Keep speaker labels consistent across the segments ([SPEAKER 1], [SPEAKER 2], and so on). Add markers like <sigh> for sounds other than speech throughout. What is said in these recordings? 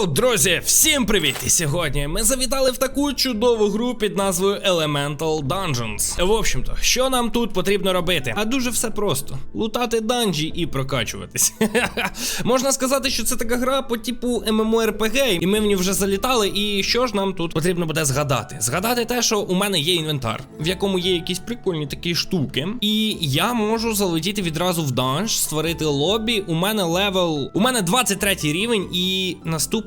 [SPEAKER 1] Йоу, друзі, всім привіт! І сьогодні ми завітали в таку чудову гру під назвою Elemental Dungeons. В общем-то, що нам тут потрібно робити? А дуже все просто: лутати данжі і прокачуватись. <laughs> Можна сказати, що це така гра по типу MMORPG, і ми в ній вже залітали. І що ж нам тут потрібно буде згадати? Згадати те, що у мене є інвентар, в якому є якісь прикольні такі штуки. І я можу залетіти відразу в данж, створити лобі. У мене левел. У мене 23 рівень, і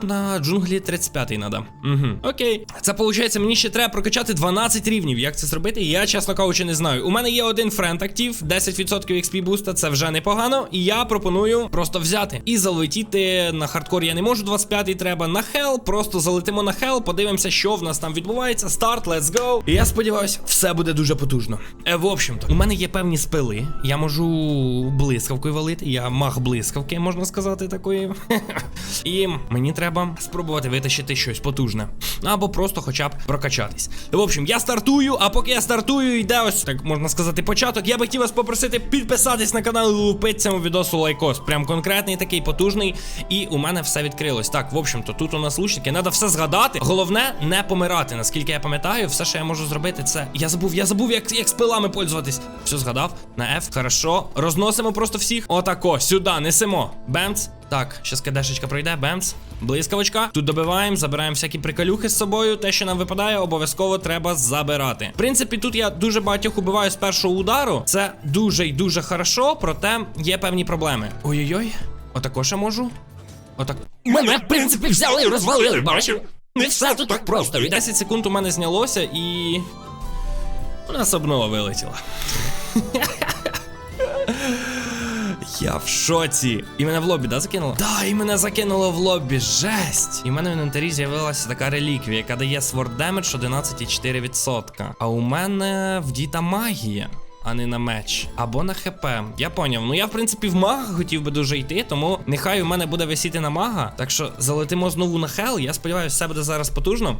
[SPEAKER 1] наступна джунглі 35 надо. Угу. Окей. Це виходить, мені ще треба прокачати 12 рівнів. Як це зробити? Я, чесно кажучи, не знаю. У мене є один френд актив, 10% XP буста, це вже непогано. І я пропоную просто взяти і залетіти на хардкор. Я не можу 25-й треба на хел. Просто залетимо на хел, подивимося, що в нас там відбувається. Старт, let's go. І я сподіваюся, все буде дуже потужно. Е, в общем-то, у мене є певні спили. Я можу блискавкою валити. Я маг блискавки, можна сказати, такої. <laughs> І мені треба спробувати витащити щось потужне. Або просто хоча б прокачатись. В общем, я стартую, а поки я стартую, йде ось так можна сказати, початок. Я би хотів вас попросити підписатись на канал і лупити цьому відосу лайкос. Прям конкретний такий потужний. І у мене все відкрилось. Так, в общем-то, тут у нас лучники. Треба все згадати. Головне не помирати. Наскільки я пам'ятаю, все, що я можу зробити, це. Я забув, я забув, як, як пилами пользуватись. Все згадав. На F. Хорошо. Розносимо просто всіх. Отако, сюди, несемо. Бемц. Так, щас кадешечка пройде, бемц. Блискавочка. Тут добиваємо, забираємо всякі приколюхи з собою. Те, що нам випадає, обов'язково треба забирати. В принципі, тут я дуже багатьох убиваю з першого удару. Це дуже й дуже хорошо, проте є певні проблеми. Ой-ой-ой. Отако ще можу. Отак.
[SPEAKER 2] Мене, в принципі, взяли і розвалили, бачив? Не все тут так просто. Від
[SPEAKER 1] 10 секунд у мене знялося і. У нас обнова вилетіла. <laughs> Я в шоці. І мене в лобі, да, закинуло? Да, і мене закинуло в лобі. Жесть. І в мене в інвентарі з'явилася така реліквія, яка дає Sword Damage 11,4%. А у мене вдіта магія. А не на меч. Або на ХП. Я поняв. Ну я, в принципі, в мага хотів би дуже йти, тому нехай у мене буде висіти на мага. Так що залетимо знову на хел. Я сподіваюся, все буде зараз потужно.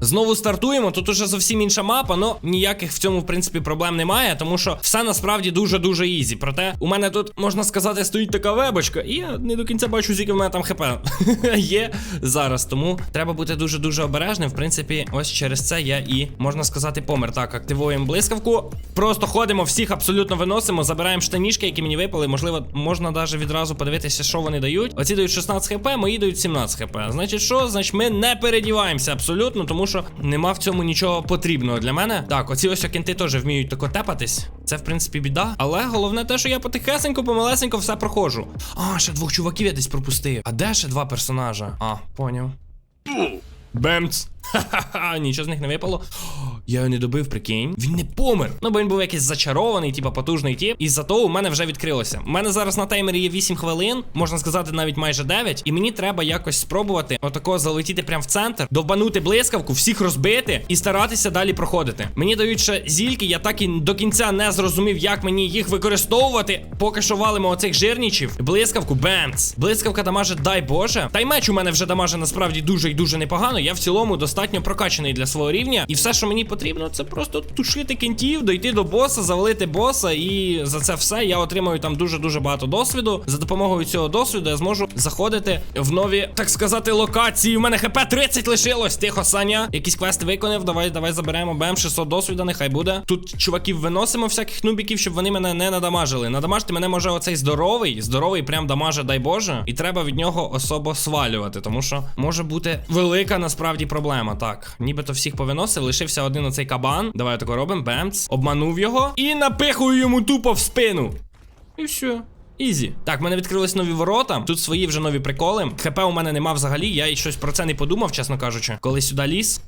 [SPEAKER 1] Знову стартуємо. Тут уже зовсім інша мапа, але ніяких в цьому, в принципі, проблем немає, тому що все насправді дуже-дуже ізі. Проте у мене тут, можна сказати, стоїть така вебочка, і я не до кінця бачу, скільки в мене там хп <laughs> є зараз. Тому треба бути дуже-дуже обережним. В принципі, ось через це я і можна сказати помер. Так, активуємо блискавку. Просто ходимо, всіх абсолютно виносимо, забираємо штанішки, які мені випали. Можливо, можна навіть відразу подивитися, що вони дають. Оці дають 16 хп, мої дають 17 хп. Значить, що? Значить, ми не передіваємося абсолютно, тому що нема в цьому нічого потрібного для мене. Так, оці ось окінти теж вміють тако тепатись. Це, в принципі, біда. Але головне те, що я потихесенько, помалесенько все проходжу. А, ще двох чуваків я десь пропустив. А де ще два персонажа? А, поняв. Бемц. Ха-ха-ха, нічого з них не випало. Я його не добив, прикинь. Він не помер. Ну, бо він був якийсь зачарований, типа потужний тіп. І зато у мене вже відкрилося. У мене зараз на таймері є 8 хвилин, можна сказати, навіть майже 9. І мені треба якось спробувати отако залетіти прямо в центр, довбанути блискавку, всіх розбити і старатися далі проходити. Мені дають ще зільки, я так і до кінця не зрозумів, як мені їх використовувати. Поки що валимо оцих жирнічів. Блискавку, бемц. Блискавка дамаже, дай Боже. Та й меч у мене вже дамаже насправді дуже і дуже непогано. Я в цілому достатньо прокачаний для свого рівня. І все, що мені потрібно, це просто тушити кінтів, дойти до боса, завалити боса. І за це все я отримаю там дуже-дуже багато досвіду. За допомогою цього досвіду я зможу заходити в нові, так сказати, локації. У мене хп 30 лишилось. Тихо, Саня. Якісь квести виконав. Давай, давай заберемо. Бем, 600 досвіду, нехай буде. Тут чуваків виносимо, всяких нубіків, щоб вони мене не надамажили. Надамажити мене може оцей здоровий. Здоровий прям дамаже, дай Боже. І треба від нього особо свалювати, тому що може бути велика насправді проблема. Так, нібито всіх повиносив, лишився один оцей кабан. Давай тако робимо. Бемц. Обманув його. І напихую йому тупо в спину. І все. Ізі. Так, в мене відкрились нові ворота. Тут свої вже нові приколи. ХП у мене нема взагалі. Я і щось про це не подумав, чесно кажучи. Коли сюди ліз.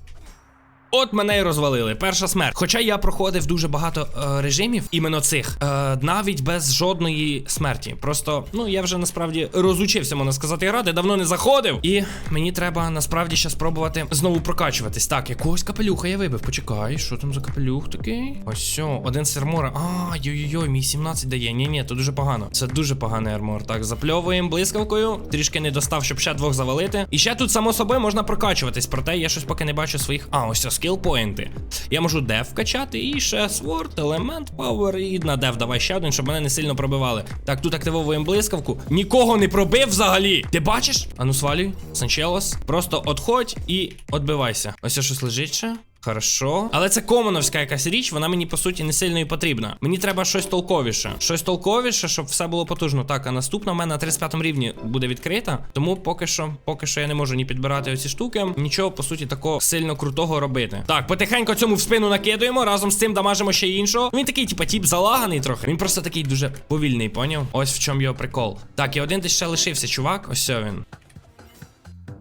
[SPEAKER 1] От мене й розвалили. Перша смерть. Хоча я проходив дуже багато е, режимів, іменно цих, е, навіть без жодної смерті. Просто, ну я вже насправді розучився, можна сказати, грати, давно не заходив. І мені треба насправді ще спробувати знову прокачуватись. Так, якогось капелюха я вибив. Почекай, що там за капелюх такий? Ось все, один з армора. А, йой-йой, мій 17 дає. Ні, ні, то дуже погано. Це дуже поганий армор. Так, запльовуємо блискавкою. Трішки не достав, щоб ще двох завалити. І ще тут, само собою, можна прокачуватись, проте я щось поки не бачу своїх. А, ось скіл-поінти. Я можу деф вкачати і ще сворд, елемент, пауер і на деф давай ще один, щоб мене не сильно пробивали. Так, тут активовуємо блискавку. Нікого не пробив взагалі. Ти бачиш? Ану свалюй, Санчелос. Просто отходь і отбивайся. Ось щось лежить ще. Хорошо. Але це комоновська якась річ, вона мені по суті не сильно і потрібна. Мені треба щось толковіше. Щось толковіше, щоб все було потужно. Так, а наступна в мене на 35 рівні буде відкрита. Тому поки що, поки що я не можу ні підбирати оці штуки, нічого по суті такого сильно крутого робити. Так, потихеньку цьому в спину накидуємо. Разом з цим дамажимо ще іншого. Він такий, типа, тіп залаганий трохи. Він просто такий дуже повільний, поняв? Ось в чому його прикол. Так, і один десь ще лишився, чувак. Ось він.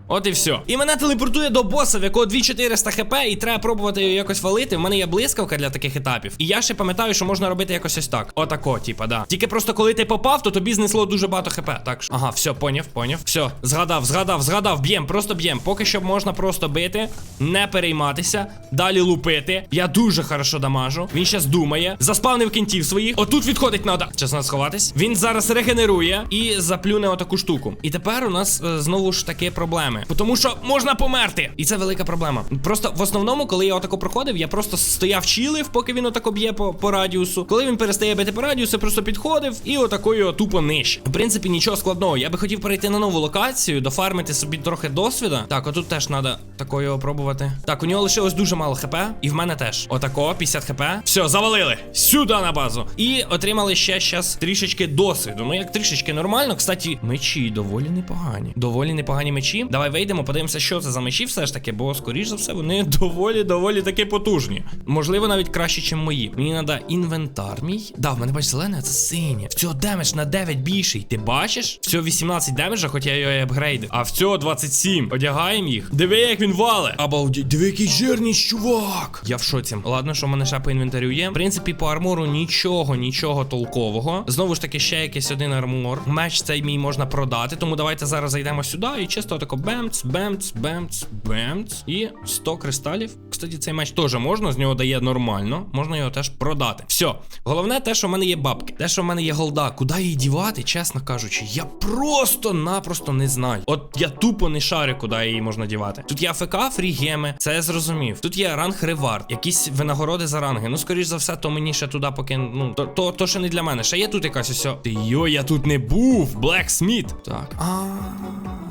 [SPEAKER 1] От і все. І мене телепортує до боса, в якого 2400 хп, і треба пробувати якось валити. В мене є блискавка для таких етапів. І я ще пам'ятаю, що можна робити якось ось так. Отако, типа, да. Тільки просто коли ти попав, то тобі знесло дуже багато хп. Так що. Ага, все, поняв, поняв. Все, згадав, згадав, згадав, б'єм, просто б'єм. Поки що можна просто бити, не перейматися, далі лупити. Я дуже хорошо дамажу. Він щас думає. Заспавнив кінтів своїх. Отут відходить. Час надо сховатись. Він зараз регенерує і заплюне отаку штуку. І тепер у нас е, знову ж таки проблеми. Тому що можна померти. І це велика проблема. Просто в основному, коли я отако проходив, я просто стояв чилив, поки він отако б'є по, по радіусу. Коли він перестає бити по радіусу, просто підходив і отако тупо нищ. В принципі, нічого складного. Я би хотів перейти на нову локацію, дофармити собі трохи досвіда. Так, отут теж треба такою його пробувати. Так, у нього лишилось дуже мало хп, і в мене теж. Отако, 50 хп. Все, завалили. Сюди на базу. І отримали ще щас трішечки досвіду. Ну як трішечки нормально. Кстати, мечі доволі непогані. Доволі непогані мечі. Давай вийдемо, подивимося, що це за мечі, все ж таки, бо, скоріш за все, вони <laughs> доволі, доволі таки потужні. Можливо, навіть краще, ніж мої. Мені треба інвентар мій. Да, в мене бач зелене, а це синє. В цього демедж на 9 більший. Ти бачиш? В цього 18 демеджа, хоч я його і апгрейдив. А в цього 27. Одягаємо їх. Диви, як він вале. Обалдеть, диви, який жирний чувак. Я в шоці. Ладно, що в мене ще по інвентарю є. В принципі, по армору нічого, нічого толкового. Знову ж таки, ще якийсь один армор. Меч цей мій можна продати. Тому давайте зараз зайдемо сюди і чисто тако бемц, бемц, бемц, бемц. І 100 кристалів. Кстати, цей меч теж можна, з нього дає нормально. Можна його теж продати. Все. Головне те, що в мене є бабки. Те, що в мене є голда. Куди її дівати, чесно кажучи, я просто-напросто не знаю. От я тупо не шарю, куди її можна дівати. Тут є АФК, фрігеми, це я зрозумів. Тут є ранг ревард, якісь винагороди за ранги. Ну, скоріш за все, то мені ще туди поки. Ну, то, то, то ще не для мене. Ще є тут якась ось. йо, я тут не був. Blacksmith. Так. А.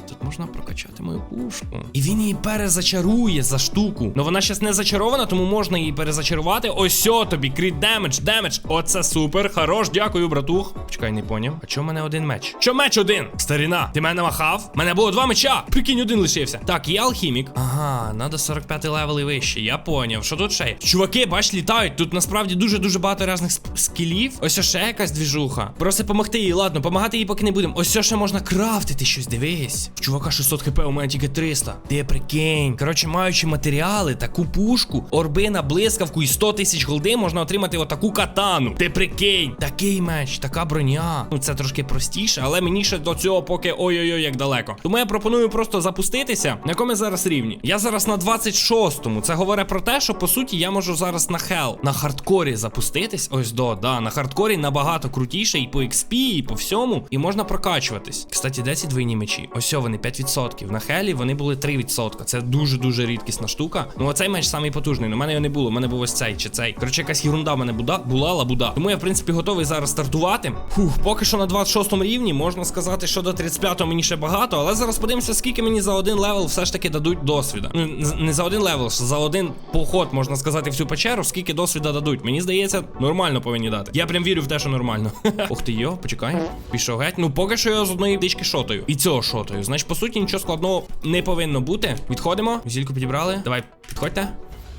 [SPEAKER 1] Тут можна прокачати мою пушку. І він її перезачарує за штуку. Ну вона щас не зачарована, тому можна її перезачарувати. Ось о тобі, кріт демедж, демедж. Оце супер. Хорош, дякую, братух. Чекай, не поняв. А в мене один меч? Що меч один? Старіна, ти мене махав? Мене було два меча. Прикинь, один лишився. Так, є алхімік. Ага, надо 45 левел і вище. Я поняв. Що тут ще? Чуваки, бач, літають. Тут насправді дуже-дуже багато різних скілів. Ось ще якась двіжуха. Просто помогти їй, ладно, помагати їй поки не будемо. Ось ще можна крафтити щось, дивись. Чувака 600 хп, у мене тільки 300. Ти прикинь. Коротше, маючи матеріали, таку пушку, орбина, блискавку і 100 тисяч голди, можна отримати отаку катану. Ти прикинь, такий меч, така броня. Ну це трошки простіше, але мені ще до цього поки ой-ой-ой, як далеко. Тому я пропоную просто запуститися. На якому я зараз рівні? Я зараз на 26-му. Це говорить про те, що по суті я можу зараз на хел, на хардкорі запуститись. Ось до, да, на хардкорі набагато крутіше і по XP, і по всьому, і можна прокачуватись. Кстати, де ці двійні мечі? Ось вони 5%. На хелі вони були 3%. Це дуже-дуже рідкісна штука. Ну, оцей меч самий потужний. Ну, у мене його не було. У мене був ось цей чи цей. Коротше, якась ерунда в мене буда, була лабуда. Тому я, в принципі, готовий зараз стартувати. Фух, поки що на 26 рівні можна сказати, що до 35-го мені ще багато, але зараз подивимося, скільки мені за один левел все ж таки дадуть досвіда. Ну, не за один левел, за один поход, можна сказати, в цю печеру, скільки досвіда дадуть. Мені здається, нормально повинні дати. Я прям вірю в те, що нормально. <laughs> Ух ти йо, почекай. Пішов геть. Ну, поки що я з одної птички шотаю. І цього шотаю. Значить, по суті, нічого складного не повинно бути. Відходимо. Зільку підібрали. Давай, підходьте.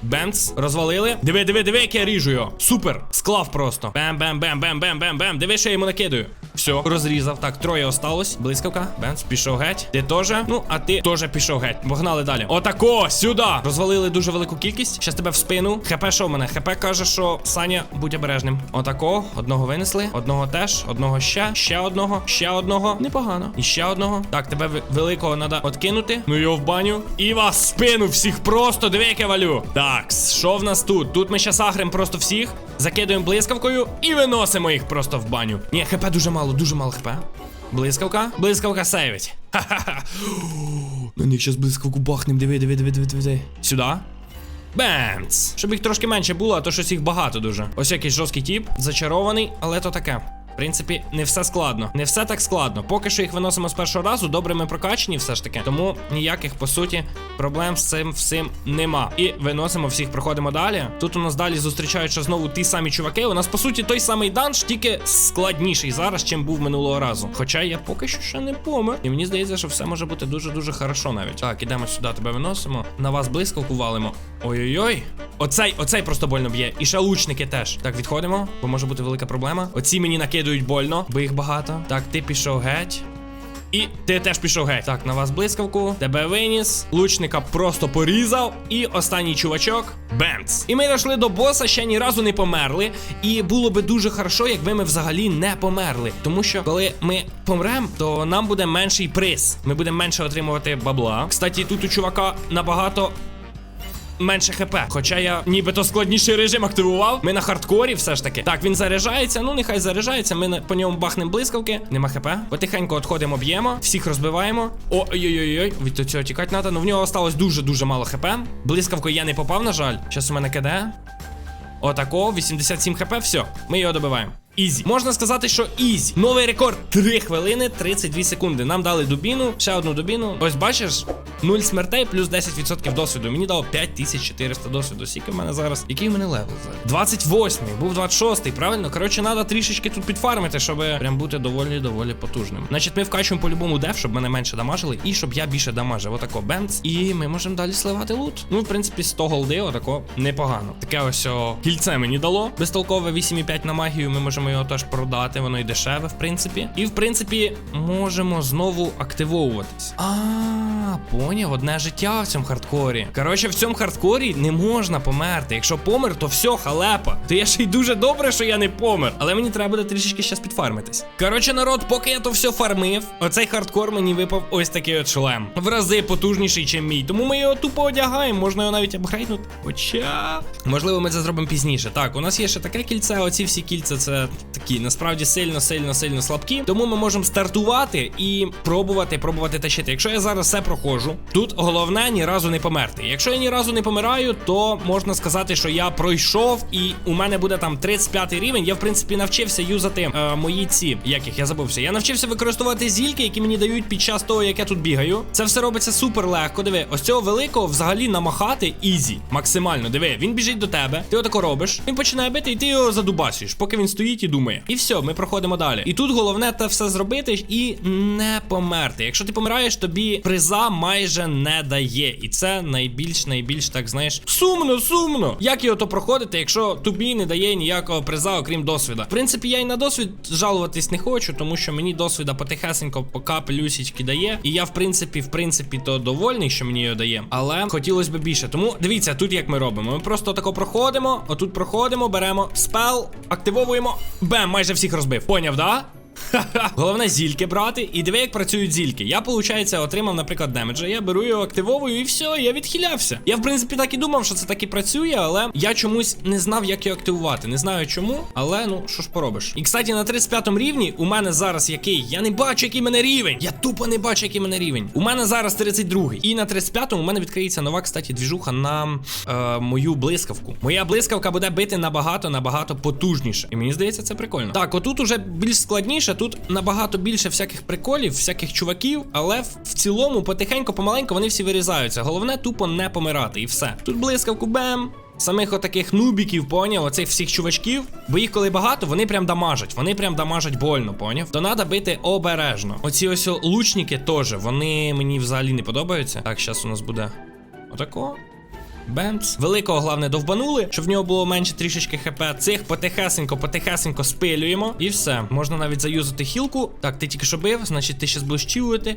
[SPEAKER 1] Бемц, розвалили. Диви, диви, диви, як я ріжу його. Супер. Склав просто. Бем, бем, бем, бем, бем, бем, бем. Диви, що я йому накидаю. Все, розрізав. Так, троє осталось. Блискавка. Бемц, пішов геть. Ти теж. Ну, а ти теж пішов геть. Погнали далі. Отако, сюди. Розвалили дуже велику кількість. Щас тебе в спину. ХП що в мене? ХП каже, що Саня, будь обережним. Отако. Одного винесли. Одного теж. Одного ще. Ще одного. Ще одного. Непогано. І ще одного. Так, тебе великого треба откинути. Ну його в баню. І вас в спину всіх просто. Диви, як я валю. Так, що в нас тут? Тут ми щас агрем просто всіх. Закидуємо блискавкою і виносимо їх просто в баню. Ні, хп дуже мало, дуже мало хп. Блискавка. Блискавка сейвить. Ха-ха-ха. На них зараз блискавку бахнем. Диви, диви, диви, диви, диви. Сюди. Бемц! Щоб їх трошки менше було, а то щось їх багато дуже. Ось якийсь жорсткий тіп, зачарований, але то таке. В принципі, не все складно. Не все так складно. Поки що їх виносимо з першого разу, добре ми прокачені все ж таки. Тому ніяких, по суті, проблем з цим всім нема. І виносимо всіх, проходимо далі. Тут у нас далі зустрічаються знову ті самі чуваки. У нас, по суті, той самий данж, тільки складніший зараз, чим був минулого разу. Хоча я поки що ще не помер. І мені здається, що все може бути дуже-дуже хорошо навіть. Так, ідемо сюди, тебе виносимо. На вас блискавку валимо. Ой-ой-ой. Оцей, оцей просто больно б'є. І ще лучники теж. Так, відходимо, бо може бути велика проблема. Оці мені накидують больно, бо їх багато. Так, ти пішов геть. І ти теж пішов геть. Так, на вас блискавку, тебе виніс, лучника просто порізав. І останній чувачок бемц. І ми дійшли до боса, ще ні разу не померли. І було би дуже хорошо, якби ми взагалі не померли. Тому що коли ми помремо, то нам буде менший приз. Ми будемо менше отримувати бабла. Кстати, тут у чувака набагато менше хп. Хоча я нібито складніший режим активував. Ми на хардкорі все ж таки. Так, він заряджається. Ну, нехай заряджається. Ми по ньому бахнемо блискавки. Нема хп. Потихеньку відходимо, б'ємо, всіх розбиваємо. Ой-ой-ой, від цього тікати треба. Ну в нього осталось дуже-дуже мало хп. Блискавкою я не попав, на жаль. Зараз у мене КД. Отако, 87 хп, все, ми його добиваємо. Ізі. Можна сказати, що ізі. Новий рекорд 3 хвилини 32 секунди. Нам дали дубіну, ще одну дубіну. Ось бачиш, 0 смертей плюс 10% досвіду. Мені дало 5400 досвіду. Скільки в мене зараз? Який в мене левел зараз? 28-й, був 26-й, правильно? Коротше, треба трішечки тут підфармити, щоб прям бути доволі доволі потужним. Значить, ми вкачуємо по-любому деф, щоб мене менше дамажили, і щоб я більше дамажив. Отако бенц. І ми можемо далі сливати лут. Ну, в принципі, 100 голди, отако непогано. Таке ось о, кільце мені дало. Безтолкове 8,5 на магію. Ми можемо його теж продати. Воно і дешеве, в принципі. І в принципі, можемо знову активовуватись. А, поняв, одне життя в цьому хардкорі. Коротше, в цьому хардкорі не можна померти. Якщо помер, то все, халепа. То я ще й дуже добре, що я не помер. Але мені треба буде трішечки щас підфармитись. Коротше, народ, поки я то все фармив, оцей хардкор мені випав ось такий от шлем. В рази потужніший, ніж мій. Тому ми його тупо одягаємо, можна його навіть апгрейднути. Хоча. Можливо, ми це зробимо пізніше. Так, у нас є ще таке кільце. Оці всі кільця це такі насправді сильно, сильно, сильно слабкі. Тому ми можемо стартувати і пробувати, пробувати тащити. Якщо я зараз все проходжу, тут головне ні разу не померти. Якщо я ні разу не помираю, то можна сказати, що я пройшов, і у мене буде там 35 рівень. Я в принципі навчився юзати е, мої ці, як їх я забувся. Я навчився використовувати зільки, які мені дають під час того, як я тут бігаю. Це все робиться супер легко. Диви, ось цього великого взагалі намахати ізі. Максимально. Диви, він біжить до тебе, ти отако робиш. Він починає бити, і ти його задубасюєш, поки він стоїть і думає. І все, ми проходимо далі. І тут головне те все зробити і не померти. Якщо ти помираєш, тобі приза майже не дає. І це найбільш, найбільш так знаєш, сумно, сумно. Як його то проходити, якщо тобі не дає ніякого приза, окрім досвіда. В принципі, я і на досвід жалуватись не хочу, тому що мені досвіда потихесенько по капелюсічки дає. І я, в принципі, в принципі, то довольний, що мені його дає. Але хотілося б більше. Тому дивіться, тут як ми робимо. Ми просто тако проходимо, отут проходимо, беремо спел, активовуємо. Бем, майже всіх розбив. Поняв, да? <laughs> Головне зільки брати. І диви, як працюють зільки. Я, виходить, отримав, наприклад, демеджа. Я беру його, активовую, і все, я відхилявся. Я, в принципі, так і думав, що це так і працює, але я чомусь не знав, як його активувати. Не знаю чому, але ну що ж поробиш. І кстати, на 35 рівні у мене зараз який? Я не бачу, який мене рівень. Я тупо не бачу, який мене рівень. У мене зараз 32. І на 35-му у мене відкриється нова, кстати, двіжуха на е, мою блискавку. Моя блискавка буде бити набагато, набагато потужніше. І мені здається, це прикольно. Так, отут уже більш складніше. Тут набагато більше всяких приколів, всяких чуваків, але в цілому, потихеньку, помаленьку вони всі вирізаються. Головне тупо не помирати, і все. Тут блискавку бем. Самих отаких нубіків, поняв, оцих всіх чувачків, бо їх коли багато, вони прям дамажать. Вони прям дамажать больно, поняв? То треба бити обережно. Оці ось лучники теж, вони мені взагалі не подобаються. Так, зараз у нас буде отако. Бемц. Великого, головне, довбанули, щоб в нього було менше трішечки хп. Цих потихесенько, потихесенько спилюємо. І все. Можна навіть заюзати хілку. Так, ти тільки що бив, значить ти ще будеш чилити.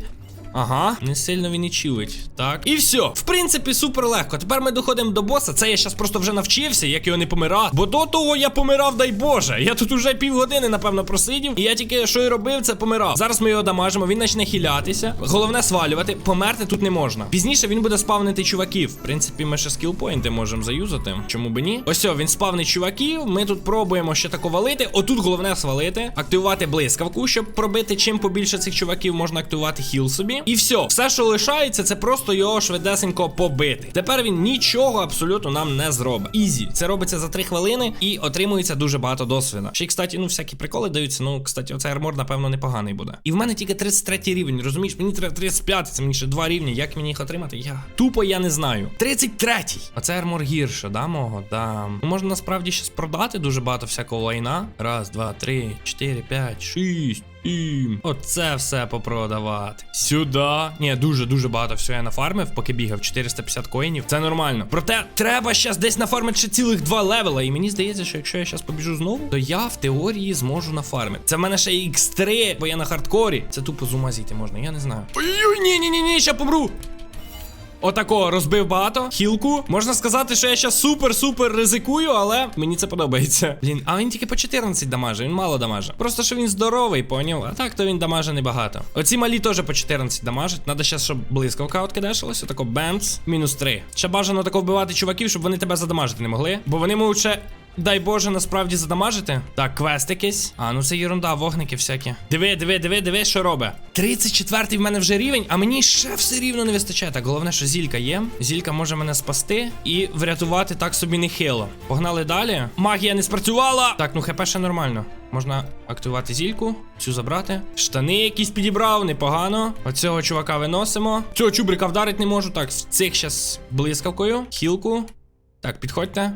[SPEAKER 1] Ага, не сильно він і чилить. Так. І все. В принципі, супер легко. Тепер ми доходимо до боса. Це я щас просто вже навчився, як його не помирати. Бо до того я помирав, дай Боже. Я тут уже півгодини, напевно, просидів. І я тільки що й робив, це помирав. Зараз ми його дамажимо, він почне хилятися. Головне свалювати. Померти тут не можна. Пізніше він буде спавнити чуваків. В принципі, ми ще скілпоінти можемо заюзати. Чому би ні? Ось, він спавнить чуваків. Ми тут пробуємо ще тако валити. Отут головне свалити, активувати блискавку, щоб пробити чим побільше цих чуваків, можна активувати хіл собі. І все, все, що лишається, це просто його швидесенько побити. Тепер він нічого абсолютно нам не зробить. Ізі. Це робиться за 3 хвилини і отримується дуже багато досвіда. Ще кстати, ну всякі приколи даються. Ну, кстати, оцей армор, напевно, непоганий буде. І в мене тільки 33 рівень, розумієш? Мені треба 35, це мені ще два рівні. Як мені їх отримати? Я тупо я не знаю. 33-й. Оце армор гірше, да, мого? Да. Ну, можна насправді щас продати дуже багато всякого лайна. Раз, два, три, чотири, п'ять, шість. Сім. Оце все попродавати. Сюди. Ні, дуже-дуже багато всього я нафармив, поки бігав 450 коїнів. Це нормально. Проте треба щас десь нафармити ще цілих два левела. І мені здається, що якщо я зараз побіжу знову, то я в теорії зможу нафармити. Це в мене ще і X3, бо я на хардкорі. Це тупо з ума зійти можна, я не знаю. Ой-ой, ні, ні, ні, ні, ще помру. Отако розбив багато. Хілку. Можна сказати, що я зараз супер-супер ризикую, але мені це подобається. Блін, а він тільки по 14 дамаже, він мало дамаже. Просто що він здоровий, поняв? А так то він дамаже небагато. Оці малі теж по 14 дамажать. Надо зараз, щоб блискавка откидешилась. Отако бемц, мінус 3. Ще бажано тако вбивати чуваків, щоб вони тебе задамажити не могли. Бо вони можуть ще. Дай Боже, насправді задамажити. Так, квест якийсь. А, ну це єрунда, вогники всякі. Диви, диви, диви, диви, що робить. 34-й в мене вже рівень, а мені ще все рівно не вистачає. Так, головне, що зілька є. Зілька може мене спасти і врятувати так собі нехило. Погнали далі. Магія не спрацювала. Так, ну хп ще нормально. Можна активувати зільку, цю забрати. Штани якісь підібрав, непогано. Оцього чувака виносимо. Цього чубрика вдарити не можу. Так, цих щас блискавкою. Хілку. Так, підходьте.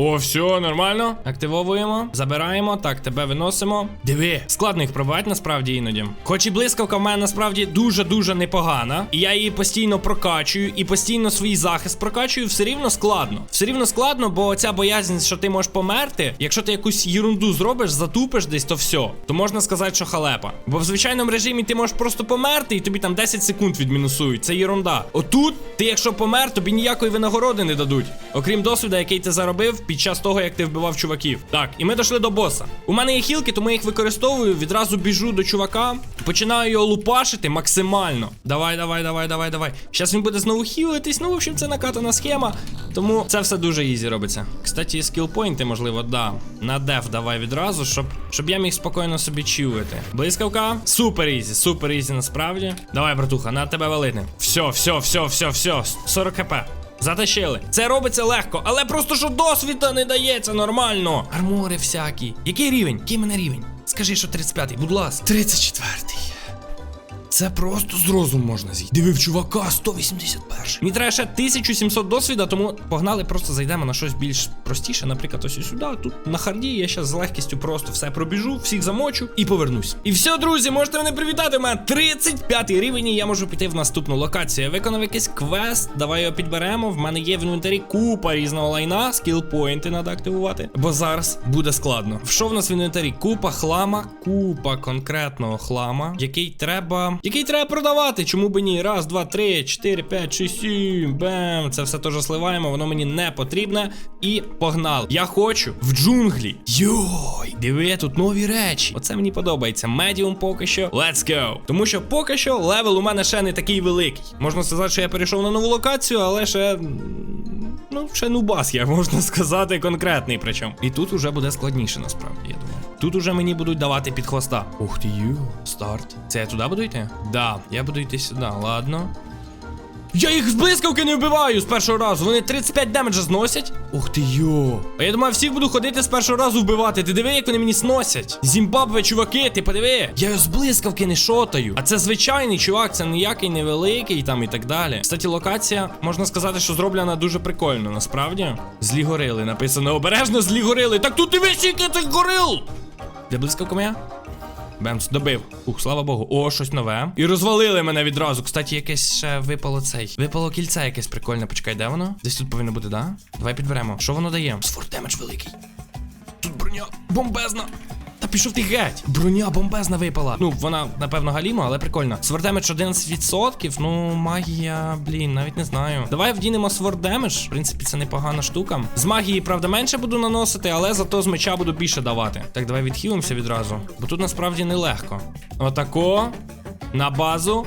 [SPEAKER 1] О, все, нормально. Активовуємо, забираємо. Так, тебе виносимо. Диви, складно їх пробувати насправді іноді. Хоч і блискавка в мене насправді дуже-дуже непогана. І я її постійно прокачую, і постійно свій захист прокачую, все рівно складно. Все рівно складно, бо ця боязнь, що ти можеш померти, якщо ти якусь ерунду зробиш, затупиш десь, то все. То можна сказати, що халепа. Бо в звичайному режимі ти можеш просто померти, і тобі там 10 секунд відмінусують. Це ерунда. Отут, ти, якщо помер, тобі ніякої винагороди не дадуть. Окрім досвіда, який ти заробив під час того, як ти вбивав чуваків. Так, і ми дійшли до боса. У мене є хілки, тому я їх використовую. Відразу біжу до чувака, починаю його лупашити максимально. Давай, давай, давай, давай, давай. Зараз він буде знову хілитись. Ну, в общем, це накатана схема. Тому це все дуже ізі робиться. Кстати, скілпойнти, можливо, да. На деф давай відразу, щоб, щоб я міг спокійно собі чувати. Блискавка. Супер ізі, супер ізі насправді. Давай, братуха, на тебе валити. Все, все, все, все, все. 40 хп. Затащили. Це робиться легко, але просто що досвіда не дається нормально. Армори всякі. Який рівень? Який мене рівень? Скажи, що 35-й, будь ласка. 34-й. Це просто з розуму можна зійти. Дивив чувака, 181. Мені треба ще 1700 досвіда, тому погнали, просто зайдемо на щось більш простіше. Наприклад, ось сюди. Тут на харді я зараз з легкістю просто все пробіжу, всіх замочу і повернусь. І все, друзі, можете мене привітати. У мене 35 рівень, і я можу піти в наступну локацію. Я виконав якийсь квест. Давай його підберемо. В мене є в інвентарі купа різного лайна, скілпойнти треба активувати. Бо зараз буде складно. Що в нас в інвентарі? Купа хлама, купа конкретного хлама, який треба. Який треба продавати. Чому би ні? Раз, два, три, чотири, п'ять, шість, сім. Бем. Це все теж сливаємо, воно мені не потрібне. І погнали. Я хочу в джунглі. Йой, диви, тут нові речі. Оце мені подобається. Медіум поки що. Let's go. Тому що поки що левел у мене ще не такий великий. Можна сказати, що я перейшов на нову локацію, але ще. Ну, ще нубас, я можна сказати, конкретний причому. І тут уже буде складніше, насправді, я думаю. Тут уже мені будуть давати під хвоста. Ух ти ю, старт. Це я туди буду йти? Да, я буду йти сюди, ладно. Я їх з блискавки не вбиваю з першого разу. Вони 35 демеджа зносять. Ух ти йо. А я думаю, всіх буду ходити з першого разу вбивати. Ти диви, як вони мені сносять. Зімбабве, чуваки, ти подиви. Я його з блискавки не шотаю. А це звичайний чувак, це ніякий невеликий там і так далі. Кстати, локація, можна сказати, що зроблена дуже прикольно, насправді. Злі горили. Написано обережно злі горили. Так тут диви, скільки цих горил. Де блискавка моя? Бемс, добив. Ух, слава Богу. О, щось нове. І розвалили мене відразу. Кстати, якесь ще випало цей. Випало кільце якесь прикольне. Почекай, де воно? Десь тут повинно бути, да? Давай підберемо. Що воно дає? Сфорт демедж великий. Тут броня бомбезна. Та пішов ти геть. Броня бомбезна випала. Ну, вона, напевно, галіма, але прикольно. Свердемедж 11%. Ну, магія, блін, навіть не знаю. Давай вдінемо свердемедж. В принципі, це непогана штука. З магії, правда, менше буду наносити, але зато з меча буду більше давати. Так, давай відхилимося відразу. Бо тут насправді нелегко. Отако. На базу.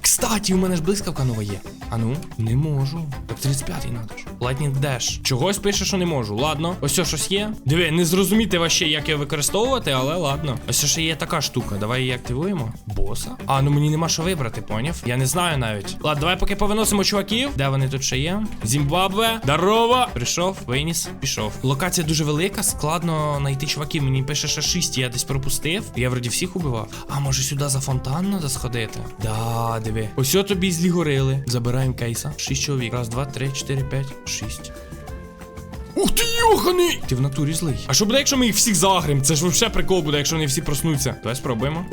[SPEAKER 1] Кстаті, у мене ж блискавка нова є. А ну, не можу. Так 35-й надо ж. Lightning Dash. Чогось пише, що не можу. Ладно. Ось що, щось є. Диви, не зрозуміти вообще, як його використовувати, але ладно. Ось ще є така штука. Давай її активуємо. Боса. А, ну мені нема що вибрати, поняв? Я не знаю навіть. Ладно, давай поки повиносимо чуваків. Де вони тут ще є? Зімбабве. Здорово. Прийшов, виніс, пішов. Локація дуже велика, складно знайти чуваків. Мені пише, що 6 я десь пропустив. Я вроді всіх убивав. А може сюди за фонтан треба сходити? Да, диви. Ось тобі злі горили. Забираємо кейса. 6 чоловік. Раз, два, три, чотири, п'ять, шість. Ух ти йоханий! Ти в натурі злий. А що буде, якщо ми їх всіх загрим? Це ж вообще прикол буде, якщо вони всі проснуться. Давай спробуємо.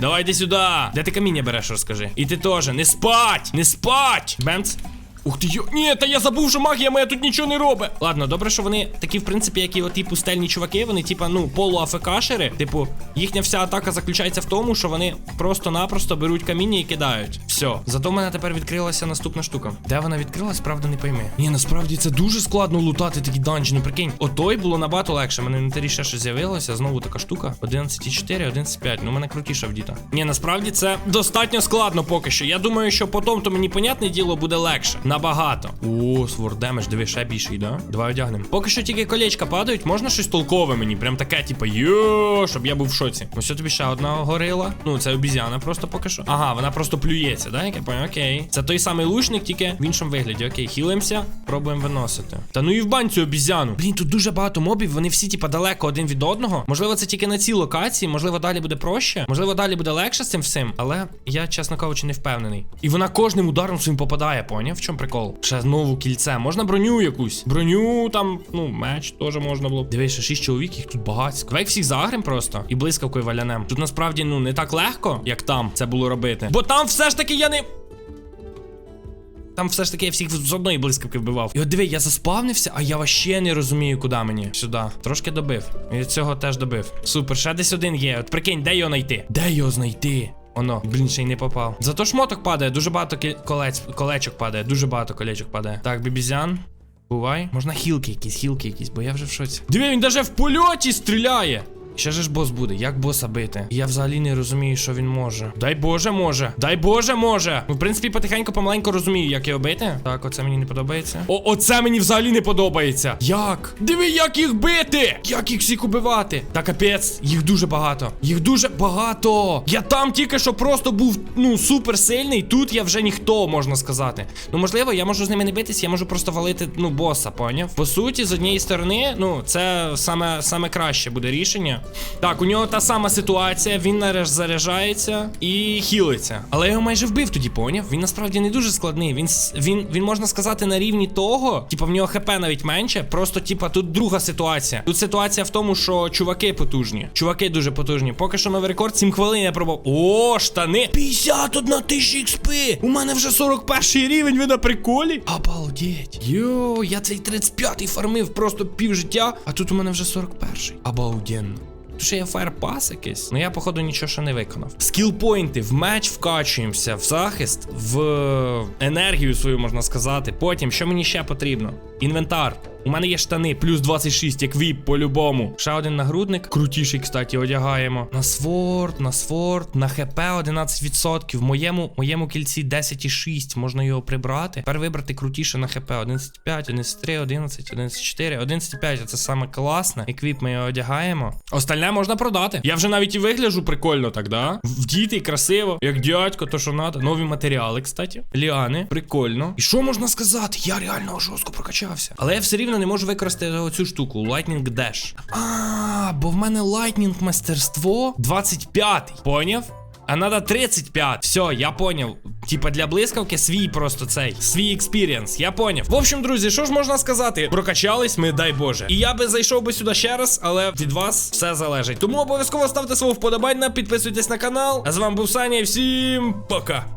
[SPEAKER 1] Давай йди сюди. Де ти каміння береш, розкажи. І ти теж. Не спать! Не спать! Бемц. Ух ти йо. Ні, та я забув, що магія моя тут нічого не робить. Ладно, добре, що вони такі, в принципі, як і оті пустельні чуваки, вони, типа, ну, полуафекашери. Типу, їхня вся атака заключається в тому, що вони просто-напросто беруть каміння і кидають. Все. Зато в мене тепер відкрилася наступна штука. Де вона відкрилась, правда, не пойми. Ні, насправді це дуже складно лутати такі данжі. Прикинь, отой було набагато легше. Мене на ще щось з'явилося. Знову така штука. 11,4, 11,5. Ну, мене крутіша в діта. Ні, насправді це достатньо складно поки що. Я думаю, що потім то мені, понятне діло, буде легше. Набагато. О, сворд демедж, диви, ще більший, да? Давай одягнемо. Поки що тільки колечка падають, можна щось толкове мені. Прям таке, типу, йо, щоб я був в шоці. Ось тобі ще одна горила. Ну, це обізяна просто поки що. Ага, вона просто плюється, да? Я понял, окей. Це той самий лучник, тільки в іншому вигляді. Окей, хілимося, пробуємо виносити. Та ну і в бань цю обізяну. Блін, тут дуже багато мобів, вони всі, типа, далеко один від одного. Можливо, це тільки на цій локації, можливо, далі буде проще, можливо, далі буде легше з цим всім, але я, чесно кажучи, не впевнений. І вона кожним ударом своїм попадає, поняв? В чому прикол? Ще знову кільце. Можна броню якусь. Броню там, ну, меч теж можна було. Дивись, 6 чоловік, їх тут багатько. Давай всіх загрим просто і блискавкою валянем. Тут насправді ну не так легко, як там це було робити. Бо там все ж таки я не. Там все ж таки я всіх з одної блискавки вбивав. І от диви, я заспавнився, а я вообще не розумію, куди мені. Сюди. Трошки добив. І цього теж добив. Супер, ще десь один є. От прикинь, де його знайти? Де його знайти? Оно, блін, ще й не попав. Зато шмоток падає, дуже багато колець, колечок падає, дуже багато колечок падає. Так, бібізян. Бувай. Можна хілки якісь, хілки якісь, бо я вже в шоці. Диви, він даже в польоті стріляє. Ще ж бос буде, як боса бити? Я взагалі не розумію, що він може. Дай Боже, може. Дай Боже, може. Ну, в принципі, потихеньку, помаленьку розумію, як його бити. Так, оце мені не подобається. О, оце мені взагалі не подобається. Як? Диви, як їх бити! Як їх всіх убивати? Та капець, їх дуже багато. Їх дуже багато. Я там тільки що просто був, ну, супер сильний. Тут я вже ніхто, можна сказати. Ну, можливо, я можу з ними не битись, я можу просто валити, ну, боса, поняв? По суті, з однієї сторони, ну, це саме, саме краще буде рішення. Так, у нього та сама ситуація, він нарешті заряджається і хілиться. Але його майже вбив тоді, поняв? Він насправді не дуже складний. Він, він, він можна сказати, на рівні того, типа в нього хп навіть менше. Просто, типа, тут друга ситуація. Тут ситуація в тому, що чуваки потужні. Чуваки дуже потужні. Поки що новий рекорд 7 хвилин я пробував. О, штани! 51 тисяча XP! У мене вже 41 рівень, ви на приколі? Обалдеть. Йо, я цей 35-й фармив просто пів життя, а тут у мене вже 41-й. Обалденно. Тут ще є фаєрпас якийсь. Ну я, походу, нічого ще не виконав. Скілпойнти в меч вкачуємося, в захист, в енергію свою можна сказати. Потім, що мені ще потрібно? Інвентар. У мене є штани, плюс 26, як віп по-любому. Ще один нагрудник. Крутіший, кстати, одягаємо. На сворд, на сворд, на хп 11%. В моєму, моєму кільці 10,6. Можна його прибрати. Тепер вибрати крутіше на хп. 11,5, 11,3, 11, 11,4, 11,5. Це саме класне. Еквіп ми його одягаємо. Остальне можна продати. Я вже навіть і вигляджу прикольно так, да? Вдіти, красиво, як дядько, то що надо. Нові матеріали, кстати. Ліани, прикольно. І що можна сказати? Я реально жорстко прокачався. Але я все рівно не можу використати оцю штуку. Lightning Dash. А, бо в мене Lightning мастерство 25. Поняв? А надо 35. Все, я поняв. Типа для блискавки свій просто цей, свій експірієнс. Я поняв. В общем, друзі, що ж можна сказати? Прокачались ми, дай Боже. І я би зайшов би сюди ще раз, але від вас все залежить. Тому обов'язково ставте свого вподобання, підписуйтесь на канал. А з вами був Саня і всім пока.